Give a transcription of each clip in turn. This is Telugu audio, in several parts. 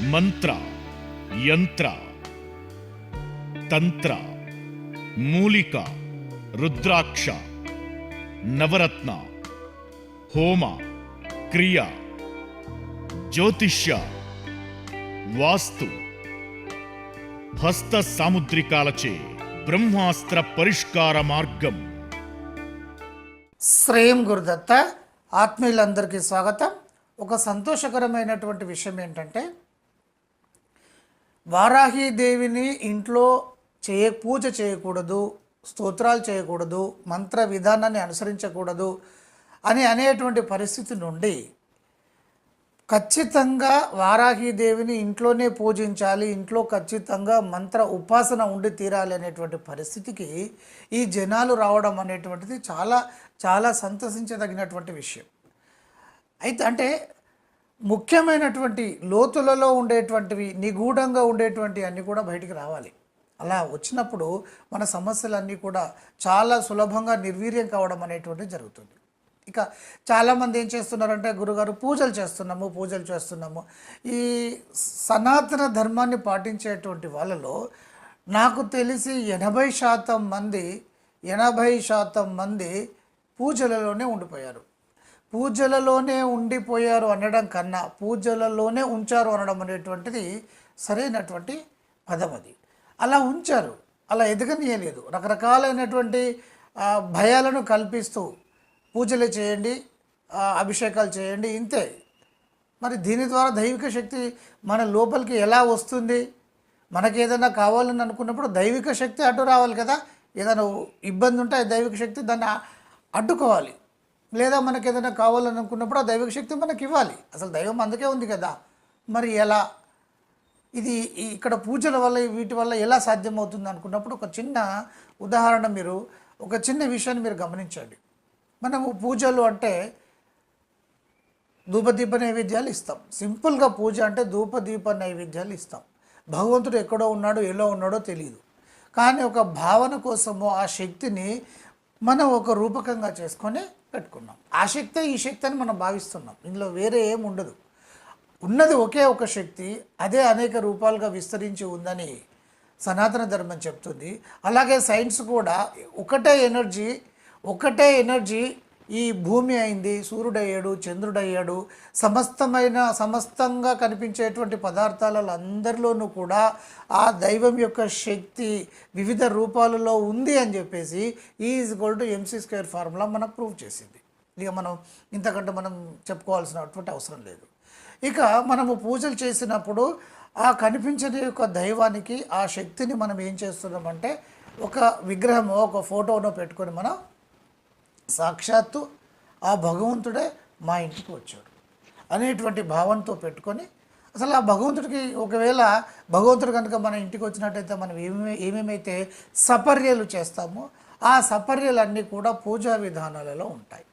మంత్ర యంత్ర తంత్ర మూలిక రుద్రాక్ష నవరత్న హోమ క్రియ జ్యోతిష్య వాస్తు హస్త సాముద్రికాలచే బ్రహ్మాస్త్ర పరిష్కార మార్గం. శ్రేయం గురుదత్త ఆత్మీయులందరికీ స్వాగతం. ఒక సంతోషకరమైనటువంటి విషయం ఏంటంటే వారాహీదేవిని ఇంట్లో చేయ పూజ చేయకూడదు స్తోత్రాలు చేయకూడదు మంత్ర విధానాన్ని అనుసరించకూడదు అని అనేటువంటి పరిస్థితి నుండి ఖచ్చితంగా వారాహీదేవిని ఇంట్లోనే పూజించాలి ఇంట్లో ఖచ్చితంగా మంత్ర ఉపాసన ఉండి తీరాలి అనేటువంటి పరిస్థితికి ఈ జనాలు రావడం అనేటువంటిది చాలా చాలా సంతసించదగినటువంటి విషయం. అయితే అంటే ముఖ్యమైనటువంటి లోతులలో ఉండేటువంటివి నిగూఢంగా ఉండేటువంటి అన్నీ కూడా బయటికి రావాలి. అలా వచ్చినప్పుడు మన సమస్యలన్నీ కూడా చాలా సులభంగా నిర్వీర్యం కావడం అనేటువంటిది జరుగుతుంది. ఇక చాలామంది ఏం చేస్తున్నారంటే గురుగారు పూజలు చేస్తున్నాము పూజలు చేస్తున్నాము. ఈ సనాతన ధర్మాన్ని పాటించేటువంటి వాళ్ళలో నాకు తెలిసి ఎనభై శాతం మంది ఎనభై శాతం మంది పూజలలోనే ఉండిపోయారు. పూజలలోనే ఉండిపోయారు అనడం కన్నా పూజలలోనే ఉంచారు అనడం అనేటువంటిది సరైనటువంటి పదం అది. అలా ఉంచారు అలా ఎదగనీయలేదు. రకరకాలైనటువంటి భయాలను కల్పిస్తూ పూజలు చేయండి అభిషేకాలు చేయండి ఇంతే. మరి దీని ద్వారా దైవిక శక్తి మన లోపలికి ఎలా వస్తుంది? మనకి ఏదైనా కావాలని అనుకున్నప్పుడు దైవిక శక్తి అడ్డు రావాలి కదా. ఏదైనా ఇబ్బంది ఉంటే దైవిక శక్తి దాన్ని అడ్డుకోవాలి. లేదా మనకి ఏదైనా కావాలని అనుకున్నప్పుడు ఆ దైవిక శక్తి మనకి ఇవ్వాలి అసలు దైవం అందుకే ఉంది కదా. మరి ఎలా? ఇది ఇక్కడ పూజల వల్ల వీటి వల్ల ఎలా సాధ్యమవుతుంది అనుకున్నప్పుడు ఒక చిన్న ఉదాహరణ మీరు ఒక చిన్న విషయాన్ని మీరు గమనించండి. మనము పూజలు అంటే ధూపదీప నైవేద్యాలు ఇస్తాం. సింపుల్గా పూజ అంటే ధూపదీప నైవేద్యాలు ఇస్తాం. భగవంతుడు ఎక్కడో ఉన్నాడో ఎలా ఉన్నాడో తెలియదు కానీ ఒక భావన కోసము ఆ శక్తిని మనం ఒక రూపకంగా చేసుకొని పెట్టుకున్నాం ఆ శక్తే ఈ శక్తి అని మనం భావిస్తున్నాం. ఇందులో వేరే ఏం ఉండదు. ఉన్నది ఒకే ఒక శక్తి అదే అనేక రూపాలుగా విస్తరించి ఉందని సనాతన ధర్మం చెప్తుంది. అలాగే సైన్స్ కూడా ఒకటే ఎనర్జీ ఒకటే ఎనర్జీ ఈ భూమి అయింది సూర్యుడయ్యాడు చంద్రుడయ్యాడు. సమస్తమైన సమస్తంగా కనిపించేటువంటి పదార్థాలలో అందరిలోనూ కూడా ఆ దైవం యొక్క శక్తి వివిధ రూపాలలో ఉంది అని చెప్పేసి is equal to MC square formula మనకు ప్రూవ్ చేసింది. ఇక మనం ఇంతకంటే మనం చెప్పుకోవాల్సినటువంటి అవసరం లేదు. ఇక మనము పూజలు చేసినప్పుడు ఆ కనిపించని యొక్క దైవానికి ఆ శక్తిని మనం ఏం చేస్తున్నామంటే ఒక విగ్రహమో ఒక ఫోటోనో పెట్టుకొని మనం సాక్షాత్తు ఆ భగవంతుడే మా ఇంటికి వచ్చాడు అనేటువంటి భావంతో పెట్టుకొని అసలు ఆ భగవంతుడికి ఒకవేళ భగవంతుడు కనుక మన ఇంటికి వచ్చినట్టయితే మనం ఏమేమి ఏమేమైతే సపర్యలు చేస్తామో ఆ సపర్యలన్నీ కూడా పూజా విధానాలలో ఉంటాయి.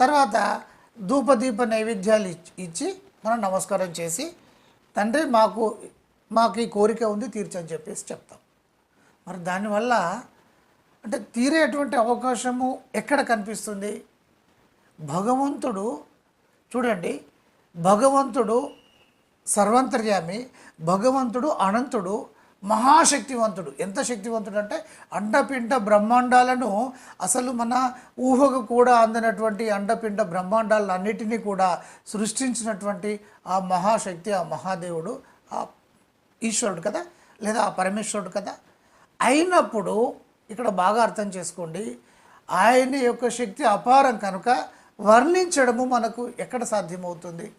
తర్వాత ధూపదీప నైవేద్యాలు ఇచ్చి ఇచ్చి మనం నమస్కారం చేసి తండ్రి మాకు మాకు ఈ కోరిక ఉంది తీర్చని చెప్పేసి చెప్తాం. మరి దానివల్ల అంటే తీరేటువంటి అవకాశము ఎక్కడ కనిపిస్తుంది? భగవంతుడు చూడండి భగవంతుడు సర్వంతర్యామి భగవంతుడు అనంతుడు మహాశక్తివంతుడు. ఎంత శక్తివంతుడు అంటే అండపిండ బ్రహ్మాండాలను అసలు మన ఊహకు కూడా అందనటువంటి అండపిండ బ్రహ్మాండాలన్నిటినీ కూడా సృష్టించినటువంటి ఆ మహాశక్తి ఆ మహాదేవుడు ఆ ఈశ్వరుడు కదా? లేదా ఆ పరమేశ్వరుడు కదా? అయినప్పుడు ఇక్కడ బాగా అర్థం చేసుకోండి. ఆయన యొక్క శక్తి అపారం కనుక వర్ణించడము మనకు ఎక్కడ సాధ్యమవుతుంది?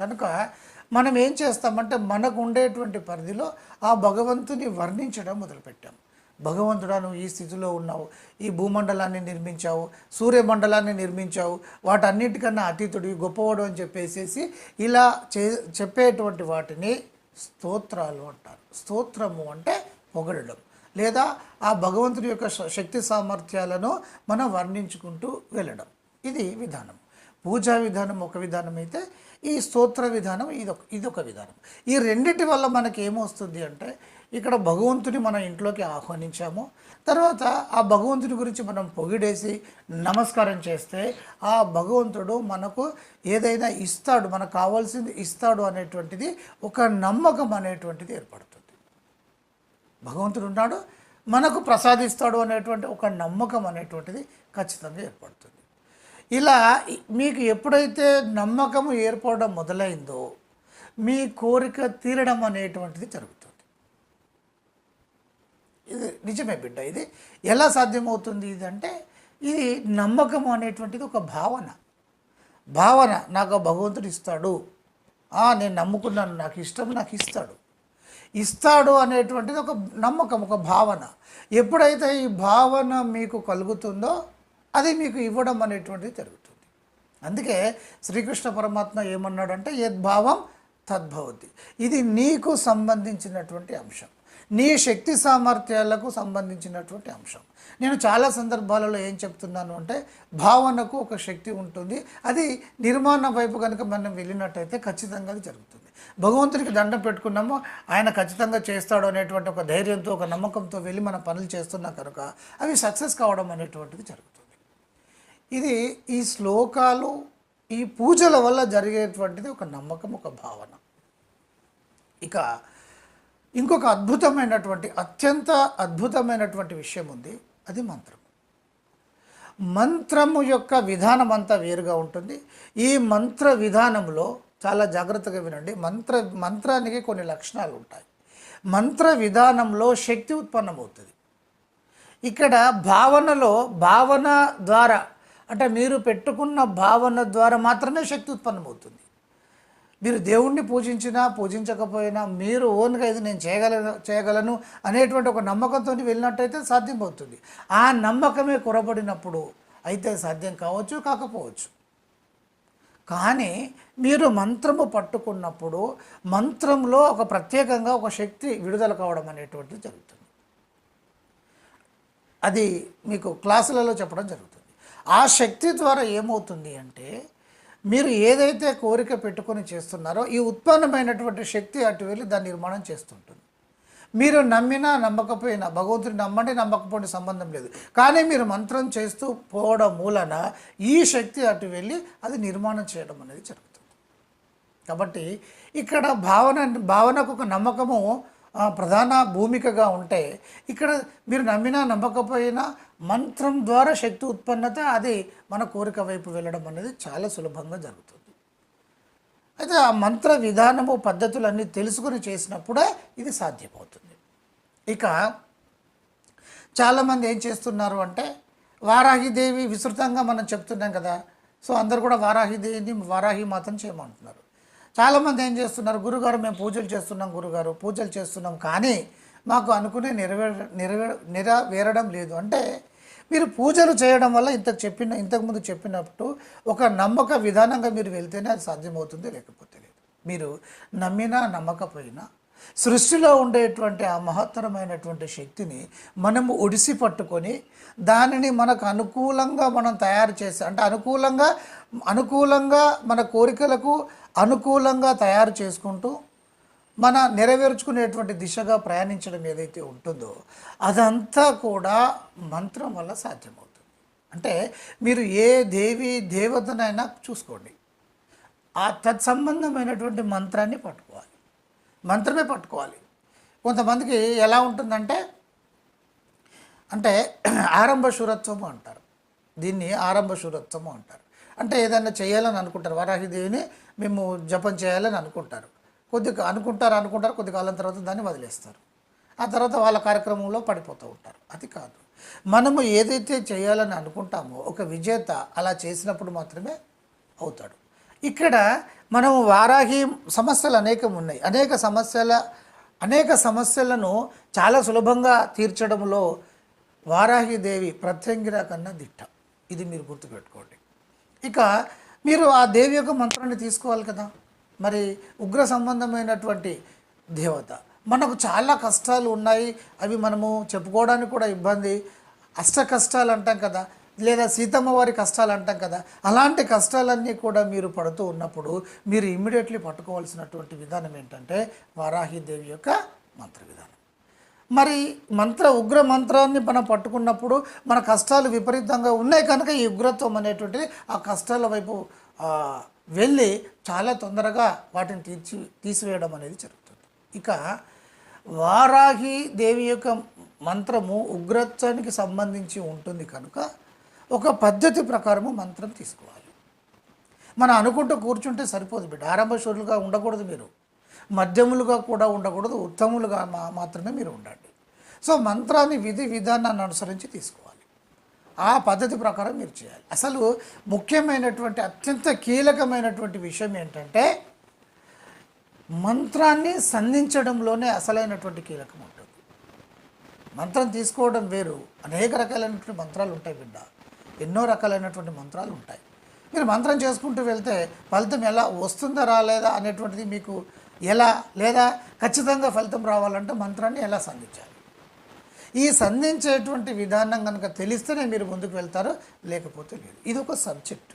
కనుక మనం ఏం చేస్తామంటే మనకు ఉండేటువంటి పరిధిలో ఆ భగవంతుని వర్ణించడం మొదలుపెట్టాం. భగవంతుడా నువ్వు ఈ స్థితిలో ఉన్నావు. ఈ భూమండలాన్ని నిర్మించావు. సూర్యమండలాన్ని నిర్మించావు. వాటన్నిటికన్నా అతీతుడు గొప్పవాడు అని చెప్పేసేసి ఇలా చే చెప్పేటువంటి వాటిని స్తోత్రాలు అంటారు. స్తోత్రము అంటే పొగడడం. లేదా ఆ భగవంతుడి యొక్క శక్తి సామర్థ్యాలను మనం వర్ణించుకుంటూ వెళ్ళడం. ఇది విధానం. పూజా విధానం ఒక విధానం అయితే ఈ స్తోత్ర విధానం ఇదొక ఇదొక విధానం. ఈ రెండిటి వల్ల మనకి ఏమొస్తుంది అంటే ఇక్కడ భగవంతుని మన ఇంట్లోకి ఆహ్వానించాము. తర్వాత ఆ భగవంతుని గురించి మనం పొగిడేసి నమస్కారం చేస్తే ఆ భగవంతుడు మనకు ఏదైనా ఇస్తాడు మనకు కావాల్సింది ఇస్తాడు అనేటువంటిది ఒక నమ్మకం అనేటువంటిది ఏర్పడుతుంది. భగవంతుడు ఉన్నాడు మనకు ప్రసాదిస్తాడు అనేటువంటి ఒక నమ్మకం అనేటువంటిది ఖచ్చితంగా ఏర్పడుతుంది. ఇలా మీకు ఎప్పుడైతే నమ్మకము ఏర్పడడం మొదలైందో మీ కోరిక తీరడం అనేటువంటిది జరుగుతుంది. ఇది నిజమే బిడ్డ ఇది ఎలా సాధ్యమవుతుంది ఇది అంటే ఇది నమ్మకం అనేటువంటిది ఒక భావన. భావన నాకు భగవంతుడు ఇస్తాడు. నేను నమ్ముకున్నాను నాకు ఇష్టం నాకు ఇస్తాడు. ఇస్తాడు అనేటువంటిది ఒక నమ్మకం ఒక భావన. ఎప్పుడైతే ఈ భావన మీకు కలుగుతుందో అది మీకు ఇవ్వడం అనేటువంటిది జరుగుతుంది. అందుకే శ్రీకృష్ణ పరమాత్మ ఏమన్నాడంటే యద్భావం తద్భవతి. ఇది నీకు సంబంధించినటువంటి అంశం. నీ శక్తి సామర్థ్యాలకు సంబంధించినటువంటి అంశం. నేను చాలా సందర్భాలలో ఏం చెప్తున్నాను అంటే భావనకు ఒక శక్తి ఉంటుంది. అది నిర్మాణ వైపు కనుక మనం వెళ్ళినట్టయితే ఖచ్చితంగా అది జరుగుతుంది. భగవంతునికి దండం పెట్టుకున్నాము ఆయన ఖచ్చితంగా చేస్తాడు అనేటువంటి ఒక ధైర్యంతో ఒక నమ్మకంతో వెళ్ళి మన పనులు చేస్తున్నాం కనుక అవి సక్సెస్ కావడం అనేటువంటిది జరుగుతుంది. ఇది ఈ శ్లోకాలు ఈ పూజల వల్ల జరిగేటువంటిది ఒక నమ్మకం ఒక భావన. ఇక ఇంకొక అద్భుతమైనటువంటి అత్యంత అద్భుతమైనటువంటి విషయం ఉంది. అది మంత్రం. మంత్రము యొక్క విధానం అంతా వేరుగా ఉంటుంది. ఈ మంత్ర విధానంలో చాలా జాగ్రత్తగా వినండి. మంత్ర మంత్రానికి కొన్ని లక్షణాలు ఉంటాయి. మంత్ర విధానంలో శక్తి ఉత్పన్నమవుతుంది. ఇక్కడ భావనలో భావన ద్వారా అంటే మీరు పెట్టుకున్న భావన ద్వారా మాత్రమే శక్తి ఉత్పన్నమవుతుంది. మీరు దేవుణ్ణి పూజించినా పూజించకపోయినా మీరు ఓన్గా ఇది నేను చేయగలను చేయగలను అనేటువంటి ఒక నమ్మకంతో వెళ్ళినట్టయితే సాధ్యమవుతుంది. ఆ నమ్మకమే కొరబడినప్పుడు అయితే సాధ్యం కావచ్చు కాకపోవచ్చు. కానీ మీరు మంత్రము పట్టుకున్నప్పుడు మంత్రంలో ఒక ప్రత్యేకంగా ఒక శక్తి విడుదల కావడం అనేటువంటిది జరుగుతుంది. అది మీకు క్లాసులలో చెప్పడం జరుగుతుంది. ఆ శక్తి ద్వారా ఏమవుతుంది అంటే మీరు ఏదైతే కోరిక పెట్టుకొని చేస్తున్నారో ఈ ఉత్పన్నమైనటువంటి శక్తి అటు వెళ్ళి దాన్ని నిర్మాణం చేస్తుంటుంది. మీరు నమ్మినా నమ్మకపోయినా భగవంతుని నమ్మండి నమ్మకపోయిన సంబంధం లేదు. కానీ మీరు మంత్రం చేస్తూ పోవడం మూలన ఈ శక్తి అటు వెళ్ళి అది నిర్మాణం చేయడం అనేది జరుగుతుంది. కాబట్టి ఇక్కడ భావన భావనకు ఒక నమ్మకము ప్రధాన భూమికగా ఉంటే ఇక్కడ మీరు నమ్మినా నమ్మకపోయినా మంత్రం ద్వారా శక్తి ఉత్పన్నత అది మన కోరిక వైపు వెళ్ళడం అనేది చాలా సులభంగా జరుగుతుంది. అయితే ఆ మంత్ర విధానము పద్ధతులన్నీ తెలుసుకుని తెలుసుకొని చేసినప్పుడే ఇది సాధ్యమవుతుంది. ఇక చాలామంది ఏం చేస్తున్నారు అంటే వారాహిదేవి విస్తృతంగా మనం చెప్తున్నాం కదా సో అందరు కూడా వారాహిదేవిని వారాహి మాతను చేయమంటున్నారు. చాలామంది ఏం చేస్తున్నారు? గురుగారు మేము పూజలు చేస్తున్నాం గురుగారు పూజలు చేస్తున్నాం కానీ మాకు అనుకునే నెరవేర నెరవేర నెరవేరడం లేదు. అంటే మీరు పూజలు చేయడం వల్ల ఇంత చెప్పిన ఇంతకుముందు చెప్పినప్పుడు ఒక నమ్మక విధానంగా మీరు వెళ్తేనే అది సాధ్యమవుతుంది లేకపోతే లేదు. మీరు నమ్మినా నమ్మకపోయినా సృష్టిలో ఉండేటువంటి ఆ మహత్తరమైనటువంటి శక్తిని మనము ఒడిసి పట్టుకొని దానిని మనకు అనుకూలంగా మనం తయారు చేసి అంటే అనుకూలంగా అనుకూలంగా మన కోరికలకు అనుకూలంగా తయారు చేసుకుంటూ మన నెరవేర్చుకునేటువంటి దిశగా ప్రయాణించడం ఏదైతే ఉంటుందో అదంతా కూడా మంత్రం వల్ల సాధ్యమవుతుంది. అంటే మీరు ఏ దేవి దేవతనైనా చూసుకోండి. ఆ తత్సంబంధమైనటువంటి మంత్రాన్ని పట్టుకోవాలి. మంత్రమే పట్టుకోవాలి. కొంతమందికి ఎలా ఉంటుందంటే అంటే ఆరంభ శూరత్వము అంటారు. దీన్ని ఆరంభ శూరత్వము అంటారు. అంటే ఏదైనా చేయాలని అనుకుంటారు. వరాహిదేవిని మేము జపం చేయాలని అనుకుంటారు. కొద్దిగా అనుకుంటారు అనుకుంటారు. కొద్ది కాలం తర్వాత దాన్ని వదిలేస్తారు. ఆ తర్వాత వాళ్ళ కార్యక్రమంలో పడిపోతూ ఉంటారు. అది కాదు. మనము ఏదైతే చేయాలని అనుకుంటామో ఒక విజేత అలా చేసినప్పుడు మాత్రమే అవుతాడు. ఇక్కడ మనం వారాహి సమస్యలు అనేకం ఉన్నాయి. అనేక సమస్యల అనేక సమస్యలను చాలా సులభంగా తీర్చడంలో వారాహిదేవి ప్రత్యంగిర కన్నా దిట్ట. ఇది మీరు గుర్తుపెట్టుకోండి. ఇక మీరు ఆ దేవి యొక్క మంత్రాన్ని తీసుకోవాలి కదా. మరి ఉగ్ర సంబంధమైనటువంటి దేవత. మనకు చాలా కష్టాలు ఉన్నాయి. అవి మనము చెప్పుకోవడానికి కూడా ఇబ్బంది. అష్ట కష్టాలు అంటాం కదా. లేదా సీతమ్మ వారి కష్టాలు అంటాం కదా అలాంటి కష్టాలన్నీ కూడా మీరు పడుతూ ఉన్నప్పుడు మీరు ఇమ్మీడియట్లీ పట్టుకోవాల్సినటువంటి విధానం ఏంటంటే వారాహిదేవి యొక్క మంత్ర విధానం. మరి మంత్ర ఉగ్ర మంత్రాన్ని మనం పట్టుకున్నప్పుడు మన కష్టాలు విపరీతంగా ఉన్నాయి కనుక ఈ ఉగ్రత్వం అనేటువంటిది ఆ కష్టాల వైపు వెళ్ళి చాలా తొందరగా వాటిని తీర్చి తీసివేయడం అనేది జరుగుతుంది. ఇక వారాహి దేవి యొక్క మంత్రము ఉగ్రత్వానికి సంబంధించి ఉంటుంది కనుక ఒక పద్ధతి ప్రకారము మంత్రం తీసుకోవాలి. మనం అనుకుంటూ కూర్చుంటే సరిపోదు బిడ్డ. ఆరంభశూరులుగా ఉండకూడదు మీరు. మధ్యములుగా కూడా ఉండకూడదు. ఉత్తములుగా మా- మాత్రమే మీరు ఉండండి. సో మంత్రాన్ని విధి విధానాన్ని అనుసరించి తీసుకోవాలి. ఆ పద్ధతి ప్రకారం మీరు చేయాలి. అసలు ముఖ్యమైనటువంటి అత్యంత కీలకమైనటువంటి విషయం ఏంటంటే మంత్రాన్ని సంధించడంలోనే అసలైనటువంటి కీలకం ఉంటుంది. మంత్రం తీసుకోవడం వేరు. అనేక రకాలైనటువంటి మంత్రాలు ఉంటాయి బిడ్డ. ఎన్నో రకాలైనటువంటి మంత్రాలు ఉంటాయి. మీరు మంత్రం చేసుకుంటూ వెళ్తే ఫలితం ఎలా వస్తుందా రాలేదా అనేటువంటిది మీకు ఎలా లేదా ఖచ్చితంగా ఫలితం రావాలంటే మంత్రాన్ని ఎలా సంధించాలి? ఈ సంధించేటువంటి విధానం కనుక తెలిస్తేనే మీరు ముందుకు వెళ్తారు లేకపోతే లేదు. ఇది ఒక సబ్జెక్టు.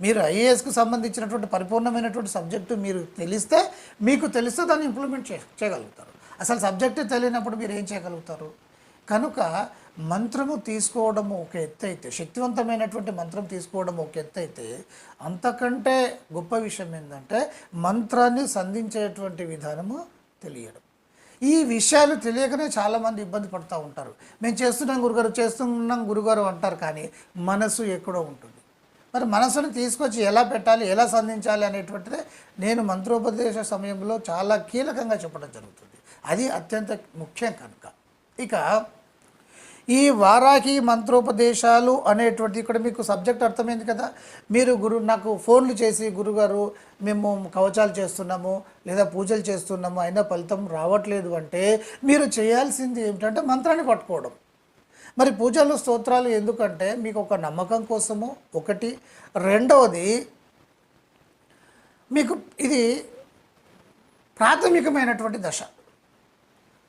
మీరు ఐఏఎస్కు సంబంధించినటువంటి పరిపూర్ణమైనటువంటి సబ్జెక్టు మీరు తెలిస్తే మీకు తెలిస్తే దాన్ని ఇంప్లిమెంట్ చే చేయగలుగుతారు. అసలు సబ్జెక్టు తెలియనప్పుడు మీరు ఏం చేయగలుగుతారు? కనుక మంత్రము తీసుకోవడం ఒక ఎత్తు అయితే శక్తివంతమైనటువంటి మంత్రం తీసుకోవడం ఒక ఎత్తు అయితే అంతకంటే గొప్ప విషయం ఏంటంటే మంత్రాన్ని సంధించేటువంటి విధానము తెలియడం. ఈ విషయాలు తెలియకనే చాలామంది ఇబ్బంది పడుతూ ఉంటారు. మేము చేస్తున్నాం గురుగారు చేస్తున్నాం గురుగారు అంటారు కానీ మనసు ఎక్కడో ఉంటుంది. మరి మనసుని తీసుకొచ్చి ఎలా పెట్టాలి ఎలా సంధించాలి అనేటువంటిదే నేను మంత్రోపదేశ సమయంలో చాలా కీలకంగా చెప్పడం జరుగుతుంది. అది అత్యంత ముఖ్యం కనుక. ఇక ఈ వారాహి మంత్రోపదేశాలు అనేటువంటి ఇక్కడ మీకు సబ్జెక్ట్ అర్థమైంది కదా. మీరు గురు నాకు ఫోన్లు చేసి గురుగారు మేము కవచాలు చేస్తున్నాము లేదా పూజలు చేస్తున్నాము అయినా ఫలితం రావట్లేదు అంటే మీరు చేయాల్సింది ఏమిటంటే మంత్రాన్ని పట్టుకోవడం. మరి పూజలు స్తోత్రాలు ఎందుకంటే మీకు ఒక నమ్మకం కోసము ఒకటి. రెండవది మీకు ఇది ప్రాథమికమైనటువంటి దశ.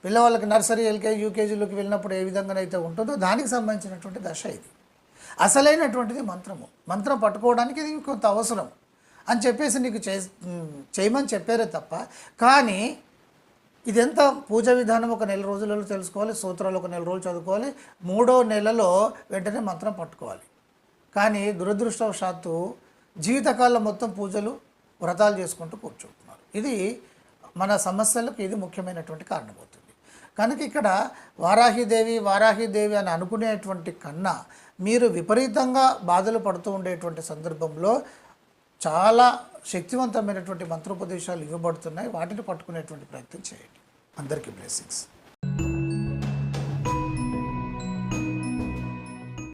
పిల్లవాళ్ళకి నర్సరీ ఎల్కేజీ యూకేజీలోకి వెళ్ళినప్పుడు ఏ విధంగానైతే ఉంటుందో దానికి సంబంధించినటువంటి దశ ఇది. అసలైనటువంటిది మంత్రము. మంత్రం పట్టుకోవడానికి ఇది కొంత అవసరం అని చెప్పేసి నీకు చే చేయమని చెప్పారే తప్ప కానీ ఇదెంత పూజ విధానం ఒక నెల రోజులలో తెలుసుకోవాలి సూత్రాలు ఒక నెల రోజులు చదువుకోవాలి మూడో నెలలో వెంటనే మంత్రం పట్టుకోవాలి. కానీ దురదృష్టవశాత్తు జీవితకాలం మొత్తం పూజలు వ్రతాలు చేసుకుంటూ కూర్చుంటున్నారు. ఇది మన సమస్యలకు ఇది ముఖ్యమైనటువంటి కారణమవుతుంది. కనుక ఇక్కడ వారాహిదేవి వారాహిదేవి అని అనుకునేటువంటి కన్నా మీరు విపరీతంగా బాధలు పడుతూ ఉండేటువంటి సందర్భంలో చాలా శక్తివంతమైనటువంటి మంత్రోపదేశాలు ఇవ్వబడుతున్నాయి. వాటిని పట్టుకునేటువంటి ప్రయత్నం చేయండి. అందరికీ బ్లెస్సింగ్స్